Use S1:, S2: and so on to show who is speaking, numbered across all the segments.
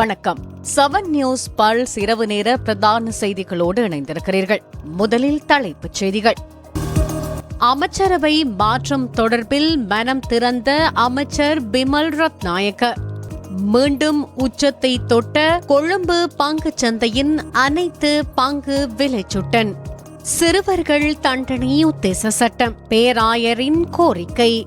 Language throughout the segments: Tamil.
S1: வணக்கம். செவன் நியூஸ் பல்ஸ் இரவு நேர பிரதான செய்திகளோடு இணைந்திருக்கிறீர்கள். முதலில் தலைப்புச் செய்திகள். அமைச்சரவை மாற்றம் தொடர்பில் மனம் திறந்த அமைச்சர் பிமல் ரத்நாயக்க. மீண்டும் உச்சத்தை தொட்ட கொழும்பு பங்கு சந்தையின் அனைத்து பங்கு விலைச்சுட்டன் சிறுவர்கள் தண்டனை உத்தேச சட்டம். பேராயரின் கோரிக்கை.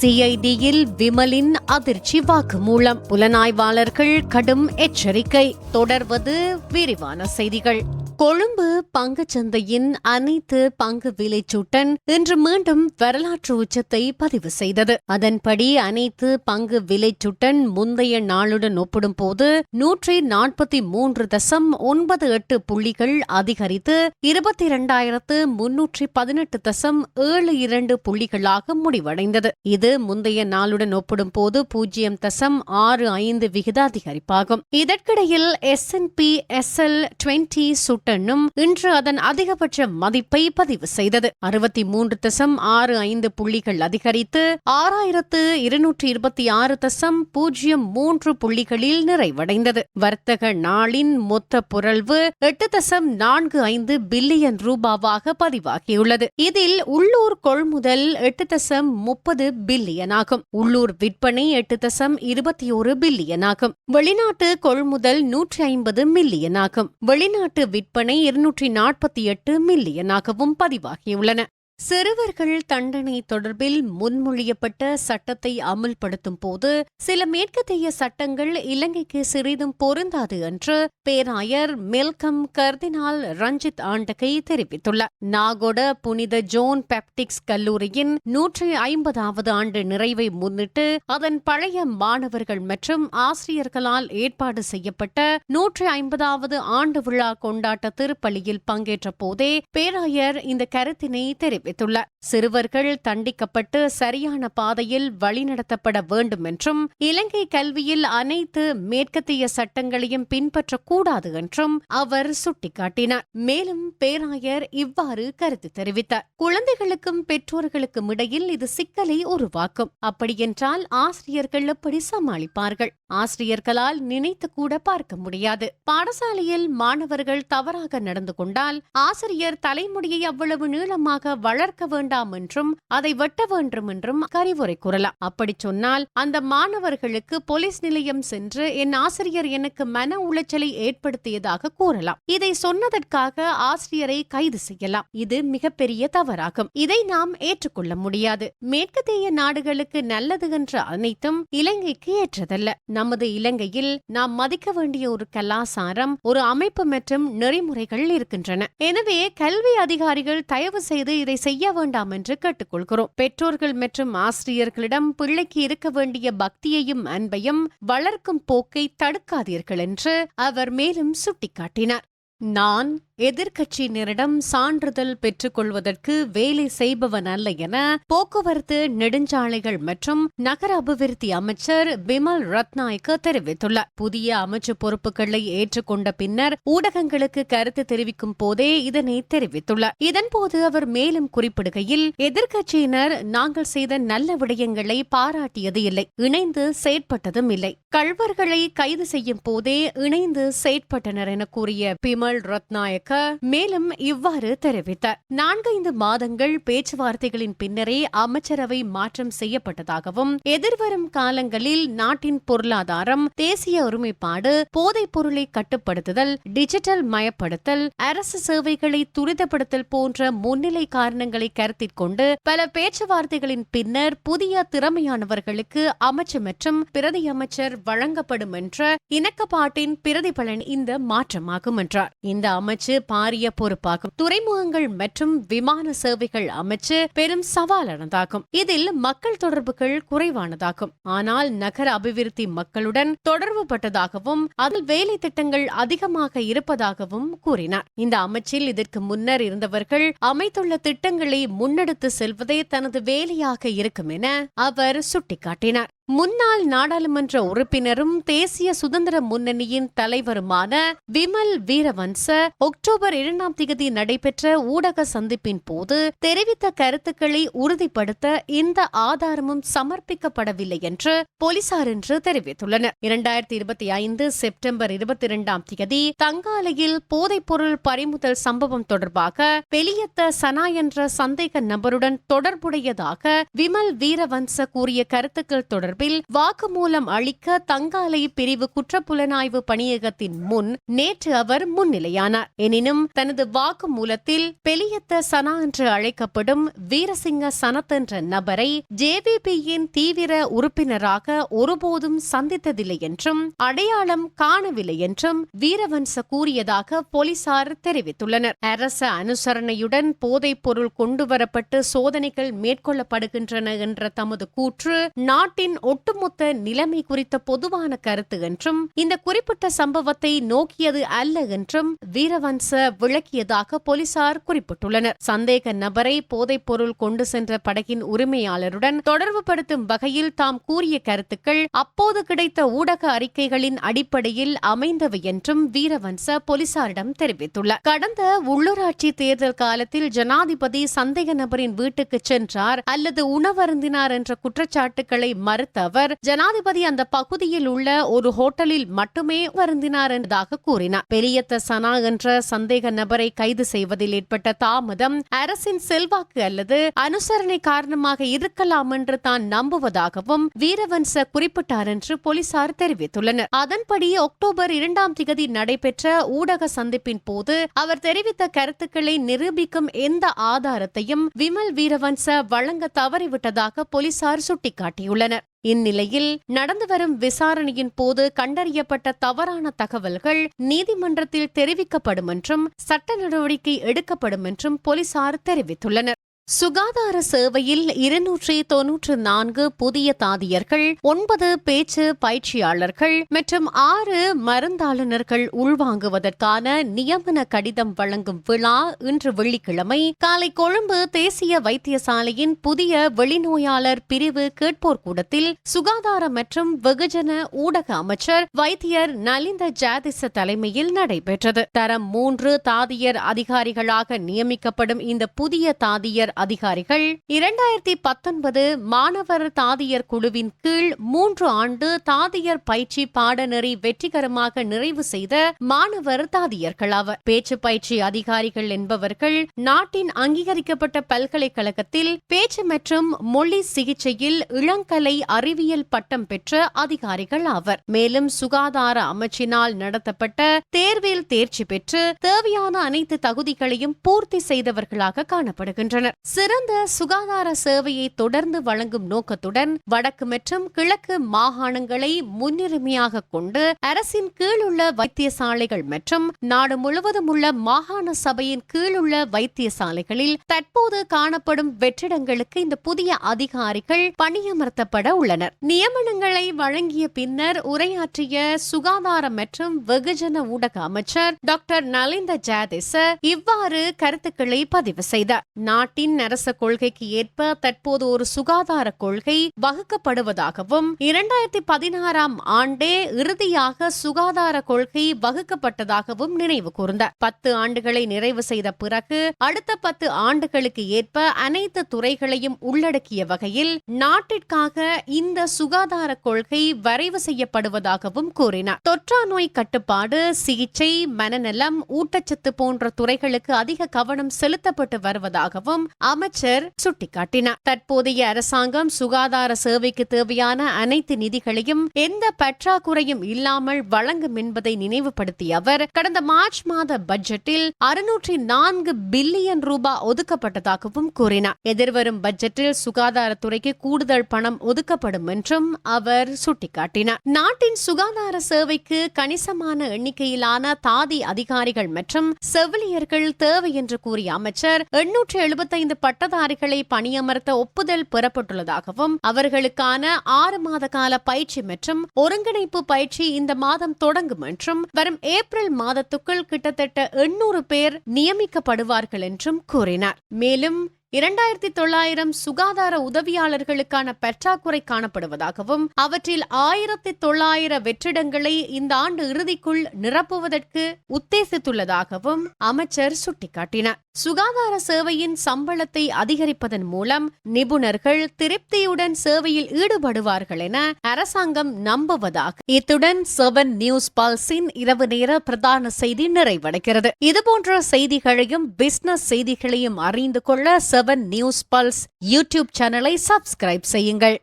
S1: சிஐடியில் விமலின் அதிர்ச்சி வாக்குமூலம். புலனாய்வாளர்கள் கடும் எச்சரிக்கை. தொடர்வது விரிவான செய்திகள். கொழும்பு பங்குச்சந்தையின் அனைத்து பங்கு விலைச்சூட்டன் இன்று மீண்டும் வரலாற்று உச்சத்தை பதிவு செய்தது. அதன்படி அனைத்து பங்கு விலைச்சுட்டன் முந்தைய நாளுடன் ஒப்பிடும் போது நூற்றி நாற்பத்தி மூன்று தசம் ஒன்பது எட்டு புள்ளிகள் அதிகரித்து இருபத்தி இரண்டாயிரத்து முன்னூற்றி பதினெட்டு தசம் ஏழு இரண்டு புள்ளிகளாக முடிவடைந்தது. இது முந்தைய நாளுடன் ஒப்பிடும் போது பூஜ்ஜியம் தசம் ஆறு ஐந்து விகித அதிகரிப்பாகும் இதற்கிடையில் S and P S L twenty டன்னும் இன்று அதன் அதிகபட்ச மதிப்பை பதிவு செய்தது. அறுபத்தி மூன்று தசம் ஆறு ஐந்து புள்ளிகள் அதிகரித்து ஆறாயிரத்து இருநூற்றி இருபத்தி ஆறு தசம் பூஜ்ஜியம் மூன்று புள்ளிகளில் நிறைவடைந்தது. வர்த்தக நாளின் மொத்த புரள்வு எட்டு தசம் நான்கு ஐந்து பில்லியன் ரூபாவாக பதிவாகியுள்ளது. இதில் உள்ளூர் கொள்முதல் எட்டு தசம் முப்பது பில்லியன் ஆகும். உள்ளூர் விற்பனை எட்டு தசம் இருபத்தி ஒரு பில்லியன் ஆகும். வெளிநாட்டு கொள்முதல் நூற்றி ஐம்பது மில்லியன் ஆகும். வெளிநாட்டு விற்பனை இருநூற்றி நாற்பத்தி எட்டு மில்லியனாகவும் பதிவாகியுள்ளன. சிறுவர்கள் தண்டனை தொடர்பில் முன்மொழியப்பட்ட சட்டத்தை அமுல்படுத்தும் போது சில மேற்கத்திய சட்டங்கள் இலங்கைக்கு சிறிதும் பொருந்தாது என்று பேராயர் மெல்கம் கர்தினால் ரஞ்சித் ஆண்டகை தெரிவித்துள்ளார். நாகொட புனித ஜோன் பெப்டிக்ஸ் கல்லூரியின் நூற்றி ஐம்பதாவது ஆண்டு நிறைவை முன்னிட்டு அதன் பழைய மாணவர்கள் மற்றும் ஆசிரியர்களால் ஏற்பாடு செய்யப்பட்ட நூற்றி ஐம்பதாவது ஆண்டு விழா கொண்டாட்ட திருப்பலியில் பங்கேற்ற போதே பேராயர் இந்த கருத்தினை தெரிவித்தார். தெரிவித்துள்ளார். சிறுவர்கள் தண்டிக்கப்பட்டு சரியான பாதையில் வழிநடத்தப்பட வேண்டும் என்றும் இலங்கை கல்வியில் அனைத்து மேற்கத்திய சட்டங்களையும் பின்பற்றக்கூடாது என்றும் அவர் சுட்டிக்காட்டினார். மேலும் பேராயர் இவ்வாறு கருத்து தெரிவித்தார். குழந்தைகளுக்கும் பெற்றோர்களுக்கும் இடையில் இது சிக்கலை உருவாக்கும். அப்படியென்றால் ஆசிரியர்கள் எப்படி சமாளிப்பார்கள்? ஆசிரியர்களால் நினைத்து கூட பார்க்க முடியாது. பாடசாலையில் மாணவர்கள் தவறாக நடந்து கொண்டால் ஆசிரியர் தலைமுடியை அவ்வளவு நீளமாக வளர்க்க வேண்டாம் என்றும் அதை வெட்ட வேண்டும் என்றும் அறிவுரை கூறலாம். அப்படி சொன்னால் அந்த மாணவர்களுக்கு போலீஸ் நிலையம் சென்று என் ஆசிரியர் எனக்கு மன உளைச்சலை ஏற்படுத்தியதாக கூறலாம். இதை சொன்னதற்காக ஆசிரியரை கைது செய்யலாம். இது மிகப்பெரிய தவறாகும். இதை நாம் ஏற்றுக்கொள்ள முடியாது. மேற்கத்திய நாடுகளுக்கு நல்லது என்ற அனைத்தும் இலங்கைக்கு ஏற்றதல்ல. நமது இலங்கையில் நாம் மதிக்க வேண்டிய ஒரு கலாசாரம் ஒரு அமைப்பு மற்றும் நெறிமுறைகள் இருக்கின்றன. எனவே கல்வி அதிகாரிகள் தயவு செய்து இதை செய்ய வேண்டாம் என்று கேட்டுக்கொள்கிறோம். பெற்றோர்கள் மற்றும் ஆசிரியர்களிடம் பிள்ளைக்கு இருக்க வேண்டிய பக்தியையும் அன்பையும் வளர்க்கும் போக்கை தடுக்காதீர்கள் என்று அவர் மேலும் சுட்டிக்காட்டினார். நான் எதிர்க்கட்சியினரிடம் சான்றிதழ் பெற்றுக்கொள்வதற்கு வேலை செய்பவன் அல்ல என போக்குவரத்து நெடுஞ்சாலைகள் மற்றும் நகர அபிவிருத்தி அமைச்சர் பிமல் ரத்நாயக்க தெரிவித்துள்ளார். புதிய அமைச்சு பொறுப்புகளை ஏற்றுக்கொண்ட பின்னர் ஊடகங்களுக்கு கருத்து தெரிவிக்கும் போதே இதனை தெரிவித்துள்ளார். இதன்போது அவர் மேலும் குறிப்பிடுகையில் எதிர்க்கட்சியினர் நாங்கள் செய்த நல்ல விடயங்களை பாராட்டியது இல்லை இணைந்து செயற்பட்டதும் இல்லை. கல்வர்களை கைது செய்யும் போதே இணைந்து செயற்பட்டனர் என கூறிய பிமல் ரத்நாயக்க மேலும் இவ்வாறு தெரிவித்தார். நான்கைந்து மாதங்கள் பேச்சுவார்த்தைகளின் பின்னரே அமைச்சரவை மாற்றம் செய்யப்பட்டதாகவும் எதிர்வரும் காலங்களில் நாட்டின் பொருளாதாரம் தேசிய ஒருமைப்பாடு போதைப் பொருளை கட்டுப்படுத்துதல் டிஜிட்டல் மயப்படுத்தல் அரசு சேவைகளை துரிதப்படுத்தல் போன்ற முன்னிலை காரணங்களை கருத்தில் கொண்டு பல பேச்சுவார்த்தைகளின் பின்னர் புதிய திறமையானவர்களுக்கு அமைச்சர் மற்றும் பிரதி அமைச்சர் வழங்கப்படும் என்ற இணக்கப்பாட்டின் பிரதிபலன் இந்த மாற்றமாகும் என்றார் இந்த அமைச்சு பாரிய பொறுப்பாகும். துறைமுகங்கள் மற்றும் விமான சேவைகள் அமைச்சு பெரும் சவாலானதாகும் இதில் மக்கள் தொடர்புகள் குறைவானதாகும். ஆனால் நகர அபிவிருத்தி மக்களுடன் தொடர்பு பட்டதாகவும் அதில் வேலை திட்டங்கள் அதிகமாக இருப்பதாகவும் கூறினார். இந்த அமைச்சில் இதற்கு முன்னர் இருந்தவர்கள் அமைத்துள்ள திட்டங்களை முன்னெடுத்து செல்வதே தனது வேலையாக இருக்கும் என அவர் சுட்டிக்காட்டினார். முன்னாள் நாடாளுமன்ற உறுப்பினரும் தேசிய சுதந்திர முன்னணியின் தலைவருமான விமல் வீரவன்ச அக்டோபர் இரண்டாம் தேதி நடைபெற்ற ஊடக சந்திப்பின் போது தெரிவித்த கருத்துக்களை உறுதிப்படுத்த எந்த ஆதாரமும் சமர்ப்பிக்கப்படவில்லை என்று போலீசார் இன்று தெரிவித்துள்ளனர். இரண்டாயிரத்தி இருபத்தி ஐந்து செப்டம்பர் இருபத்தி இரண்டாம் தேதி தங்காலையில் போதைப்பொருள் பறிமுதல் சம்பவம் தொடர்பாக வெளியத்த சனா என்ற சந்தேக நபருடன் தொடர்புடையதாக விமல் வீரவன்ச கூறிய கருத்துக்கள் தொடர்பில் வாக்குமூலம் அளிக்க தங்காலை பிரிவு குற்றப்புலனாய்வு பணியகத்தின் முன் நேற்று அவர் முன்னிலையானார். எனினும் தனது வாக்குமூலத்தில் பெலியத்த சனா என்று அழைக்கப்படும் வீரசிங்க சனத் என்ற நபரை ஜேவிபியின் தீவிர உறுப்பினராக ஒருபோதும் சந்தித்ததில்லை என்றும் அடையாளம் காணவில்லை என்றும் வீரவன்ச கூறியதாக போலீசார் தெரிவித்துள்ளனர். அரச அனுசரணையுடன் போதைப் பொருள் கொண்டுவரப்பட்டு சோதனைகள் மேற்கொள்ளப்படுகின்றன என்ற தமது கூற்று நாட்டின் ஒட்டுமொத்த நிலைமை குறித்த பொதுவான கருத்து என்றும் இந்த குறிப்பிட்ட சம்பவத்தை நோக்கியது அல்ல என்றும் வீரவன்ச விளக்கியதாக போலீசார் குறிப்பிட்டுள்ளனர். சந்தேக நபரை போதைப் பொருள் கொண்டு சென்ற படகின் உரிமையாளருடன் தொடர்புபடுத்தும் வகையில் தாம் கூறிய கருத்துக்கள் அப்போது கிடைத்த ஊடக அறிக்கைகளின் அடிப்படையில் அமைந்தவை என்றும் வீரவன்ச போலீசாரிடம் தெரிவித்துள்ளார். கடந்த உள்ளூராட்சி தேர்தல் காலத்தில் ஜனாதிபதி சந்தேக நபரின் வீட்டுக்கு சென்றார் அல்லது உணவருந்தினார் என்ற குற்றச்சாட்டுகளை மறுத்து அவர் ஜனாதிபதி அந்த பகுதியில் உள்ள ஒரு ஹோட்டலில் மட்டுமே வருந்தினார் என்பதாக கூறினார். பெரியத்த சனா என்ற சந்தேக நபரை கைது செய்வதில் ஏற்பட்ட தாமதம் அரசின் செல்வாக்கு அல்லது அனுசரணை காரணமாக இருக்கலாம் என்று தான் நம்புவதாகவும் வீரவன்ச குறிப்பிட்டார் என்று போலீசார் தெரிவித்துள்ளனர். அதன்படி அக்டோபர் இரண்டாம் திகதி நடைபெற்ற ஊடக சந்திப்பின் போது அவர் தெரிவித்த கருத்துக்களை நிரூபிக்கும் எந்த ஆதாரத்தையும் விமல் வீரவன்ச வழங்க தவறிவிட்டதாக போலீசார் சுட்டிக்காட்டியுள்ளனர். இந்நிலையில் நடந்து வரும் விசாரணையின் போது கண்டறியப்பட்ட தவறான தகவல்கள் நீதிமன்றத்தில் தெரிவிக்கப்படும் என்றும் சட்ட நடவடிக்கை எடுக்கப்படும் என்றும் போலீசார் தெரிவித்துள்ளனர். சுகாதார சேவையில் இருநூற்றி தொன்னூற்று நான்கு புதிய தாதியர்கள் ஒன்பது பேச்சு பயிற்சியாளர்கள் மற்றும் ஆறு மருந்தாளுநர்கள் உள்வாங்குவதற்கான நியமன கடிதம் வழங்கும் விழா இன்று வெள்ளிக்கிழமை. காலை கொழும்பு தேசிய வைத்தியசாலையின் புதிய வெளிநோயாளர் பிரிவு கேட்போர் கூடத்தில் சுகாதார மற்றும் வெகுஜன ஊடக அமைச்சர் வைத்தியர் நலிந்த ஜாதிச தலைமையில் நடைபெற்றது. தரம் மூன்று தாதியர் அதிகாரிகளாக நியமிக்கப்படும் இந்த புதிய தாதியர் அதிகாரிகள் இரண்டாயிரத்தி பத்தொன்பது மாணவர் தாதியர் குழுவின் கீழ் மூன்று ஆண்டு தாதியர் பயிற்சி பாடநெறி வெற்றிகரமாக நிறைவு செய்த மாணவர் தாதியர்கள் ஆவர். பேச்சு பயிற்சி அதிகாரிகள் என்பவர்கள் நாட்டின் அங்கீகரிக்கப்பட்ட பல்கலைக்கழகத்தில் பேச்சு மற்றும் மொழி சிகிச்சையில் இளங்கலை அறிவியல் பட்டம் பெற்ற அதிகாரிகள் ஆவர். மேலும் சுகாதார அமைச்சினால் நடத்தப்பட்ட தேர்வில் தேர்ச்சி பெற்று தேவையான அனைத்து தகுதிகளையும் பூர்த்தி செய்தவர்களாக காணப்படுகின்றனர். சிறந்த சுகாதார சேவையை தொடர்ந்து வழங்கும் நோக்கத்துடன் வடக்கு மற்றும் கிழக்கு மாகாணங்களை முன்னுரிமையாக கொண்டு அரசின் கீழுள்ள வைத்தியசாலைகள் மற்றும் நாடு முழுவதும் உள்ள மாகாண சபையின் கீழுள்ள வைத்தியசாலைகளில் தற்போது காணப்படும் வெற்றிடங்களுக்கு இந்த புதிய அதிகாரிகள் பணியமர்த்தப்பட உள்ளனர். நியமனங்களை வழங்கிய பின்னர் உரையாற்றிய சுகாதார மற்றும் வெகுஜன ஊடக அமைச்சர் டாக்டர் நலிந்த ஜாதேச இவ்வாறு கருத்துக்களை பதிவு செய்தார். நாட்டின் அரச கொள்கைக்கு ஏற்ப தற்போது ஒரு சுகாதார கொள்கை வகுக்கப்படுவதாகவும் இரண்டாயிரத்தி பதினாறாம் ஆண்டே இறுதியாக சுகாதார கொள்கை வகுக்கப்பட்டதாகவும் நினைவு கூர்ந்தார் பத்து ஆண்டுகளை நிறைவு செய்த பிறகு அடுத்த பத்து ஆண்டுகளுக்கு ஏற்ப அனைத்து துறைகளையும் உள்ளடக்கிய வகையில் நாட்டிற்காக இந்த சுகாதார கொள்கை வரைவு செய்யப்படுவதாகவும் கூறினார். தொற்றா நோய் கட்டுப்பாடு சிகிச்சை மனநலம் ஊட்டச்சத்து போன்ற துறைகளுக்கு அதிக கவனம் செலுத்தப்பட்டு வருவதாகவும் அமைச்சர் சுட்டிக்காட்டினார். தற்போதைய அரசாங்கம் சுகாதார சேவைக்கு தேவையான அனைத்து நிதிகளையும் எந்த பற்றாக்குறையும் இல்லாமல் வழங்கும் என்பதை நினைவுபடுத்திய அவர் கடந்த மார்ச் மாத பட்ஜெட்டில் அறுநூற்றி நான்கு பில்லியன் ரூபாய் ஒதுக்கப்பட்டதாகவும் கூறினார். எதிர்வரும் பட்ஜெட்டில் சுகாதாரத்துறைக்கு கூடுதல் பணம் ஒதுக்கப்படும் என்றும் அவர் சுட்டிக்காட்டினார். நாட்டின் சுகாதார சேவைக்கு கணிசமான எண்ணிக்கையிலான தாதி அதிகாரிகள் மற்றும் செவிலியர்கள் தேவை என்று கூறிய அமைச்சர் எண்ணூற்று எழுபத்தைந்து பட்டதாரிகளை பணியமர்த்த ஒப்புதல் பெறப்பட்டுள்ளதாகவும் அவர்களுக்கான ஆறு மாத கால பயிற்சி மற்றும் ஒருங்கிணைப்பு பயிற்சி இந்த மாதம் தொடங்கும் என்றும் வரும் ஏப்ரல் மாதத்துக்குள் கிட்டத்தட்ட எண்ணூறு பேர் நியமிக்கப்படுவார்கள் என்றும் கூறினார். மேலும் இரண்டாயிரத்தி தொள்ளாயிரம் சுகாதார உதவியாளர்களுக்கான பற்றாக்குறை காணப்படுவதாகவும் அவற்றில் ஆயிரத்தி தொள்ளாயிர வெற்றிடங்களை இந்த ஆண்டு இறுதிக்குள் நிரப்புவதற்கு உத்தேசித்துள்ளதாகவும் அமைச்சர் சுட்டிக்காட்டினார். சுகாதார சேவையின் சம்பளத்தை அதிகரிப்பதன் மூலம் நிபுணர்கள் திருப்தியுடன் சேவையில் ஈடுபடுவார்கள் என அரசாங்கம் நம்புவதாக இத்துடன் செவன் நியூஸ் பல்ஸின் இரவு நேர பிரதான செய்தி நிறைவடைகிறது. இதுபோன்ற செய்திகளையும் பிசினஸ் செய்திகளையும் அறிந்து கொள்ள செவன் நியூஸ் பல்ஸ் யூடியூப் சேனலை சப்ஸ்கிரைப் செய்யுங்கள்.